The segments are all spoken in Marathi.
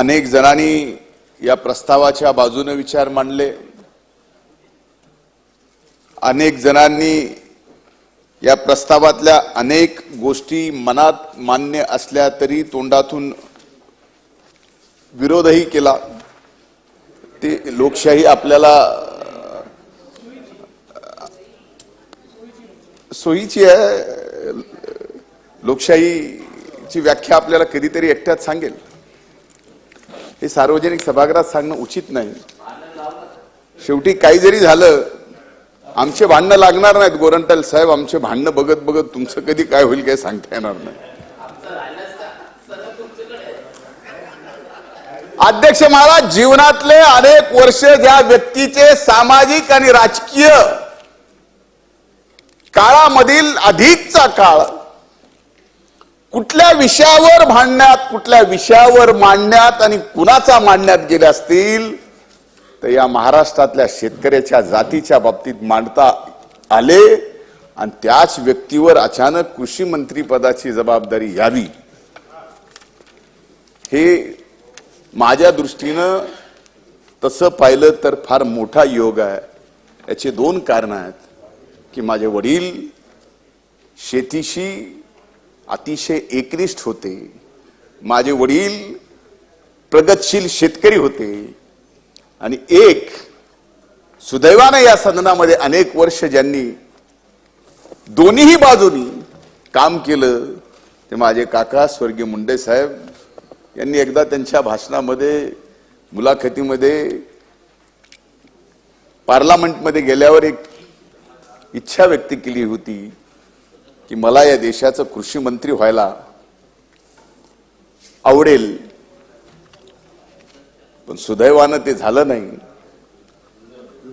अनेक जणांनी या प्रस्तावाच्या बाजूने विचार मांडले. अनेक जणांनी या प्रस्तावातल्या अनेक गोष्टी मनात मान्य असल्या तरी तोंडातून विरोधही केला. ते लोकशाही आपल्याला सोयीची आहे. लोकशाहीची व्याख्या आपल्याला कधीतरी एकट्यात सांगेल. हे सार्वजनिक सभागृहात सांगणं उचित नाही. शेवटी काही जरी झालं आमचे भांडणं लागणार नाहीत गोरंटल साहेब आमचे भांडणं बघत बघत तुमचं कधी काय होईल काय सांगता येणार नाही. अध्यक्ष महाराज जीवनातले अनेक वर्ष ज्या व्यक्तीचे सामाजिक आणि राजकीय काळामधील अधिकचा काळ कुठल्या विषयावर भांडण्यात कुठल्या विषयावर मांडण्यात आणि कुणाचा मांडण्यात गेले असतील तर या महाराष्ट्रातल्या शेतकऱ्याच्या जातीच्या बाबतीत मांडता आले आणि त्याच व्यक्तीवर अचानक कृषी मंत्री पदाची जबाबदारी यावी. हे माझ्या दृष्टीनं तसं पाहिलं तर फार मोठा योग आहे. याचे दोन कारण आहेत की माझे वडील शेतीशी अतिशय एकनिष्ठ होते. माझे वडील प्रगतशील शेतकरी होते. आणि एक सुदैवाने या सदनामध्ये अनेक वर्ष ज्यांनी दोन्हीही बाजूनी काम केलं ते माझे काका स्वर्गीय मुंडे साहेब यांनी एकदा त्यांच्या भाषणामध्ये मुलाखतीमध्ये पार्लमेंटमध्ये गेल्यावर एक इच्छा व्यक्त केली होती. की मला या देशाचं कृषी मंत्री व्हायला आवडेल. पण सुदैवानं ते झालं नाही.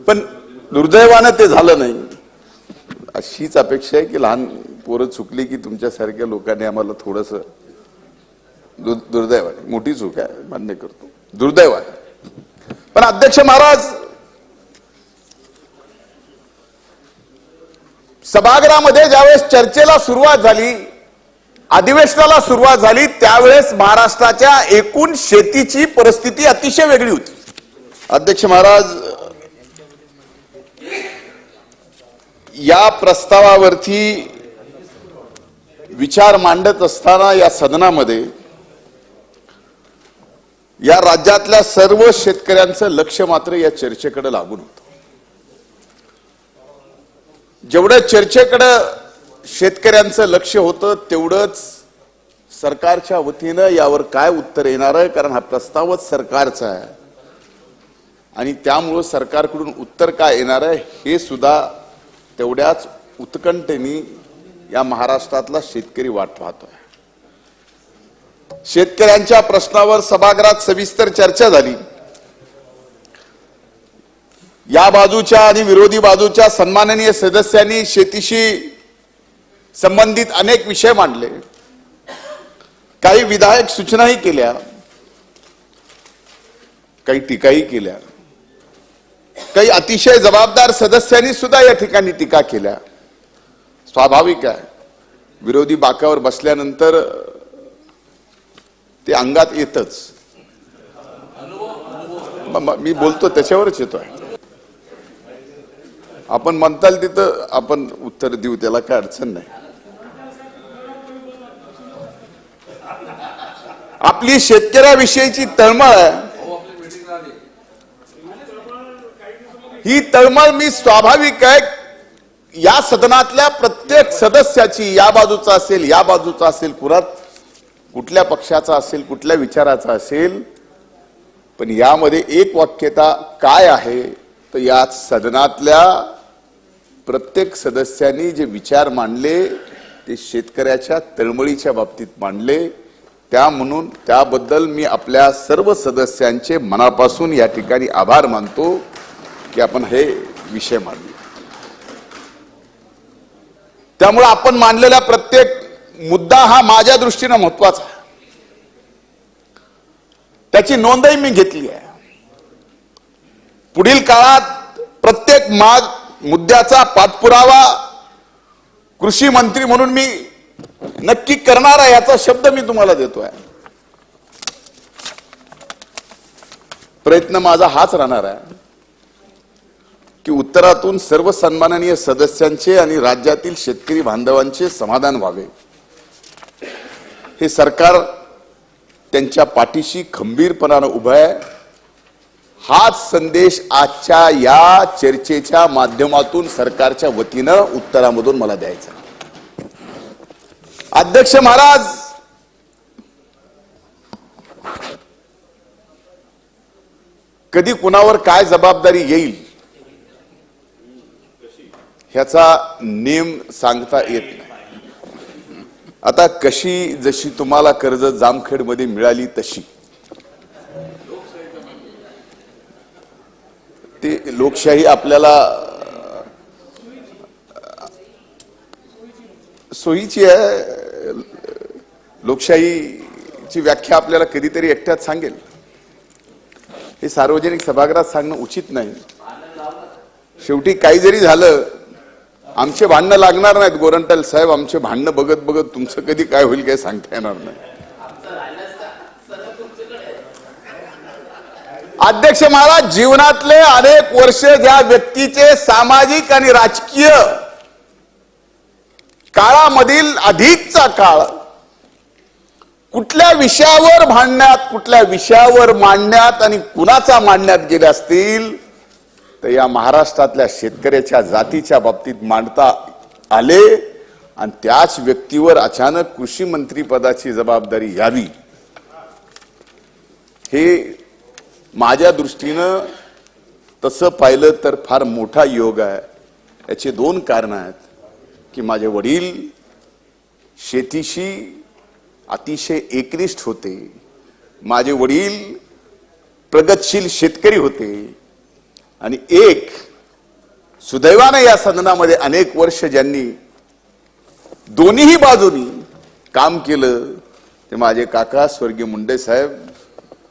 पण दुर्दैवानं ते झालं नाही. अशीच अपेक्षा आहे की लहान पोरं चुकली की तुमच्यासारख्या लोकांनी आम्हाला थोडस दुर्दैवाने मोठी चूक आहे मान्य करतो. दुर्दैव आहे पण अध्यक्ष महाराज सभागृहामध्ये ज्यावेळेस चर्चेला सुरुवात झाली अधिवेशनाला सुरुवात झाली त्यावेळेस महाराष्ट्राच्या एकूण शेतीची परिस्थिती अतिशय वेगळी होती. अध्यक्ष महाराज या प्रस्तावावरती विचार मांडत असताना या सदनामध्ये या राज्यातल्या सर्व शेतकऱ्यांचं लक्ष मात्र या चर्चेकडे लागून होतं. जेवढं चर्चेकडं शेतकऱ्यांचं लक्ष होतं तेवढंच सरकारच्या वतीनं यावर काय उत्तर येणार आहे? कारण हा प्रस्तावच सरकारचा आहे. आणि त्यामुळं सरकारकडून उत्तर काय येणार आहे हे सुद्धा तेवढ्याच उत्कंठेने या महाराष्ट्रातला शेतकरी वाट पाहतोय. शेतकऱ्यांच्या प्रश्नावर सभागृहात सविस्तर चर्चा झाली. या बाजूच्या आणि विरोधी बाजूच्या सन्माननीय सदस्यांनी शेतीशी संबंधित अनेक विषय मांडले. काही विधायक सूचनाही केल्या. काही टीकाही केल्या. काही अतिशय जबाबदार सदस्यांनी सुद्धा या ठिकाणी टीका केल्या. स्वाभाविक आहे. विरोधी बाकावर बसल्यानंतर ते अंगात येतच. मी बोलतो त्याच्यावरच येतोय. आपण म्हणताल तिथं आपण उत्तर देऊ त्याला काय अडचण नाही. आपली शेतकऱ्याविषयीची तळमळ आहे. ही तळमळ मी स्वाभाविक आहे. या सदनातल्या प्रत्येक सदस्याची या बाजूचा असेल या बाजूचा असेल कुरात कुठल्या पक्षाचा असेल कुठल्या विचाराचा असेल पण यामध्ये एक वाक्यता काय आहे तर या सदनातल्या प्रत्येक सदस्यांनी जे विचार मांडले ते शेतकऱ्याच्या तळमळीच्या बाबतीत मांडले. त्या म्हणून त्याबद्दल मी आपल्या सर्व सदस्यांचे मनापासून या ठिकाणी आभार मानतो की आपण हे विषय मांडले. त्यामुळे आपण मांडलेला प्रत्येक मुद्दा हा माझ्या दृष्टीनं महत्त्वाचा आहे. त्याची नोंदही मी घेतली आहे. पुढील काळात प्रत्येक माग मुद्द्याचा पाठपुरावा कृषी मंत्री म्हणून मी नक्की करणार आहे याचा शब्द मी तुम्हाला देतोय. प्रयत्न माझा हाच राहणार आहे की उत्तरातून सर्व सन्माननीय सदस्यांचे आणि राज्यातील शेतकरी बांधवांचे समाधान व्हावे. हे सरकार त्यांच्या पाठीशी खंबीरपणानं उभं आहे. हाच संदेश आजच्या या चर्चेच्या माध्यमातून सरकारच्या वतीनं उत्तरामधून मला द्यायचा. अध्यक्ष महाराज! कधी कुणावर काय जबाबदारी येईल? ह्याचा नेम सांगता येत नाही. आता कशी जशी तुम्हाला कर्ज जामखेडमध्ये मिळाली तशी. लोकशाही आपल्याला सोयीची आहे. लोकशाहीची व्याख्या आपल्याला कधीतरी एकट्यात सांगेल. हे सार्वजनिक सभागृहात सांगणं उचित नाही. शेवटी काही जरी झालं आमचे भांडणं लागणार नाहीत गोरंटल साहेब. आमचे भांडणं बघत बघत तुमचं कधी काय होईल काय सांगता येणार नाही. अध्यक्ष महाराज जीवनातले अनेक वर्ष ज्या व्यक्तीचे सामाजिक आणि राजकीय काळामधील अधिकचा काळ कुठल्या विषयावर भांडण्यात कुठल्या विषयावर मांडण्यात आणि कुणाचा मांडण्यात गेले असतील तर या महाराष्ट्रातल्या शेतकऱ्याच्या जातीच्या बाबतीत मांडता आले आणि त्याच व्यक्तीवर अचानक कृषी मंत्री पदाची जबाबदारी यावी. हे माझ्या दृष्टीनं तसं पाहिलं तर फार मोठा योग आहे. याचे दोन कारण आहेत की माझे वडील शेतीशी अतिशय एकनिष्ठ होते. माझे वडील प्रगतशील शेतकरी होते. आणि एक सुदैवानं या सदनामध्ये अनेक वर्ष ज्यांनी दोन्हीही बाजूनी काम केलं ते माझे काका स्वर्गीय मुंडे साहेब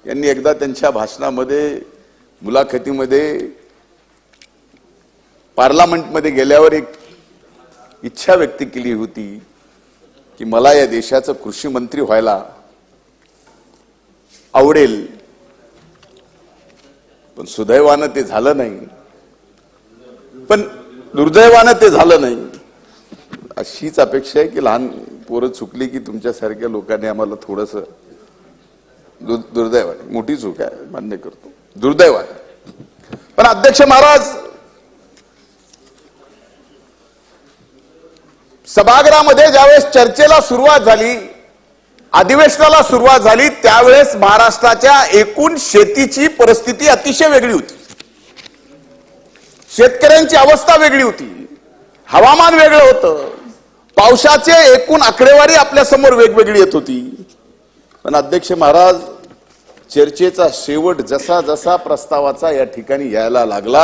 यांनी एकदा त्यांच्या भाषणामध्ये मुलाखतीमध्ये पार्लमेंटमध्ये गेल्यावर एक इच्छा व्यक्त केली होती की मला या देशाचं कृषी मंत्री व्हायला आवडेल. पण सुदैवानं ते झालं नाही. पण दुर्दैवानं ते झालं नाही. अशीच अपेक्षा आहे की लहान पोरं चुकली की तुमच्यासारख्या लोकांनी आम्हाला थोडंसं दुर्दैवाने. मोठी चूक आहे मान्य करतो. दुर्दैवाने. पण अध्यक्ष महाराज सभागृहामध्ये ज्यावेळेस चर्चेला सुरुवात झाली अधिवेशनाला सुरुवात झाली त्यावेळेस महाराष्ट्राच्या एकूण शेतीची परिस्थिती अतिशय वेगळी होती. शेतकऱ्यांची अवस्था वेगळी होती. हवामान वेगळं होतं. पावसाचे एकूण आकडेवारी आपल्यासमोर वेगवेगळी येत होती. पण अध्यक्ष महाराज चर्चेचा शेवट जसा जसा प्रस्तावाचा या ठिकाणी यायला लागला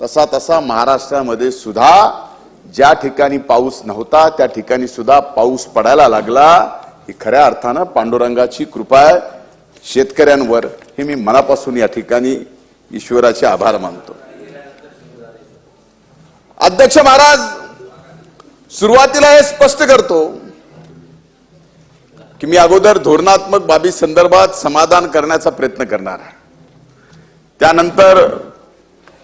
तसा तसा महाराष्ट्रामध्ये सुद्धा ज्या ठिकाणी पाऊस नव्हता त्या ठिकाणी सुद्धा पाऊस पडायला लागला. ही खऱ्या अर्थानं पांडुरंगाची कृपा आहे. शेतकऱ्यांवर हे मी मनापासून या ठिकाणी ईश्वराचे आभार मानतो. अध्यक्ष महाराज सुरुवातीला हे स्पष्ट करतो की मी अगोदर धोरणात्मक बाबी संदर्भात समाधान करण्याचा प्रयत्न करणार त्यानंतर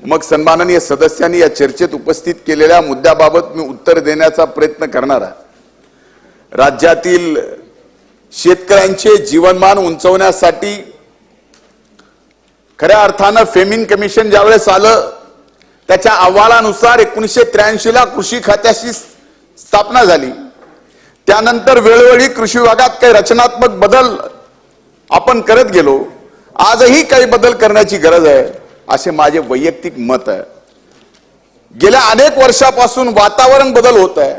मग सन्माननीय सदस्यांनी या चर्चेत उपस्थित केलेल्या मुद्द्याबाबत मी उत्तर देण्याचा प्रयत्न करणार आहे. राज्यातील शेतकऱ्यांचे जीवनमान उंचवण्यासाठी खऱ्या अर्थानं फेमिन कमिशन ज्यावेळेस आलं त्याच्या अहवालानुसार एकोणीसशे त्र्याऐंशीला कृषी खात्याची स्थापना झाली. त्यानंतर वेळोवेळी कृषी विभागात काही रचनात्मक बदल आपण करत गेलो. आजही काही बदल करण्याची गरज आहे असे माझे वैयक्तिक मत आहे. गेल्या अनेक वर्षापासून वातावरण बदल होत आहे.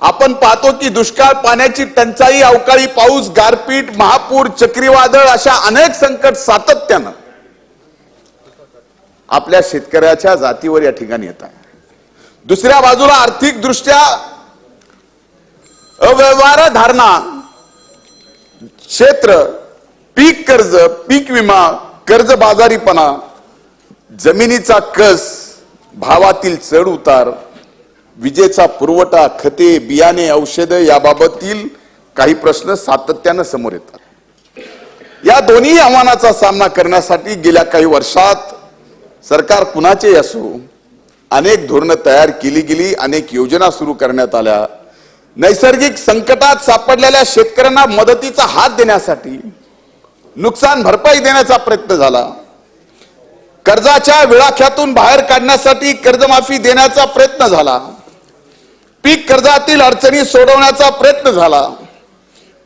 आपण पाहतो की दुष्काळ पाण्याची टंचाई अवकाळी पाऊस गारपीट महापूर चक्रीवादळ अशा अनेक संकट सातत्यानं आपल्या शेतकऱ्याच्या जातीवर या ठिकाणी येत आहे. दुसऱ्या बाजूला आर्थिक दृष्ट्या अव्यवहार धारणा क्षेत्र पीक कर्ज पीक विमा कर्ज बाजारीपणा जमिनीचा कस भावातील चढ उतार विजेचा पुरवठा खते बियाणे औषधं याबाबतील काही प्रश्न सातत्यानं समोर येतात. या दोन्ही आव्हानाचा सामना करण्यासाठी गेल्या काही वर्षात सरकार कुणाचे असो अनेक धोरणं तयार केली गेली अनेक योजना सुरू करण्यात आल्या. नैसर्गिक संकटात सापडलेल्या शेतकऱ्यांना मदतीचा हात देण्यासाठी नुकसान भरपाई देण्याचा प्रयत्न झाला. कर्जाच्या विळाख्यातून बाहेर काढण्यासाठी कर्जमाफी देण्याचा प्रयत्न झाला. पीक कर्जातील अडचणी सोडवण्याचा प्रयत्न झाला.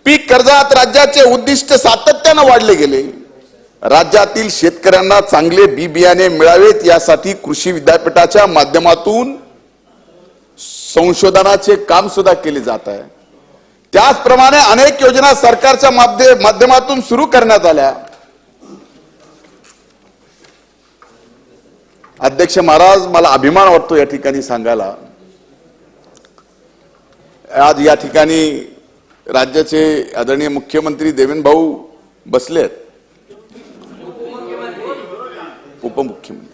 पीक कर्जात राज्याचे उद्दिष्ट सातत्यानं वाढले गेले. राज्यातील शेतकऱ्यांना चांगले बी बियाणे मिळावेत यासाठी कृषी विद्यापीठाच्या माध्यमातून संशोधनाचे काम सुद्धा केले जात आहे. त्याचप्रमाणे अनेक योजना सरकारच्या माध्यमातून सुरू करण्यात आल्या. अध्यक्ष महाराज मला अभिमान वाटतो या ठिकाणी सांगायला. आज या ठिकाणी राज्याचे आदरणीय मुख्यमंत्री देवेंद्र भाऊ बसलेत. उपमुख्यमंत्री.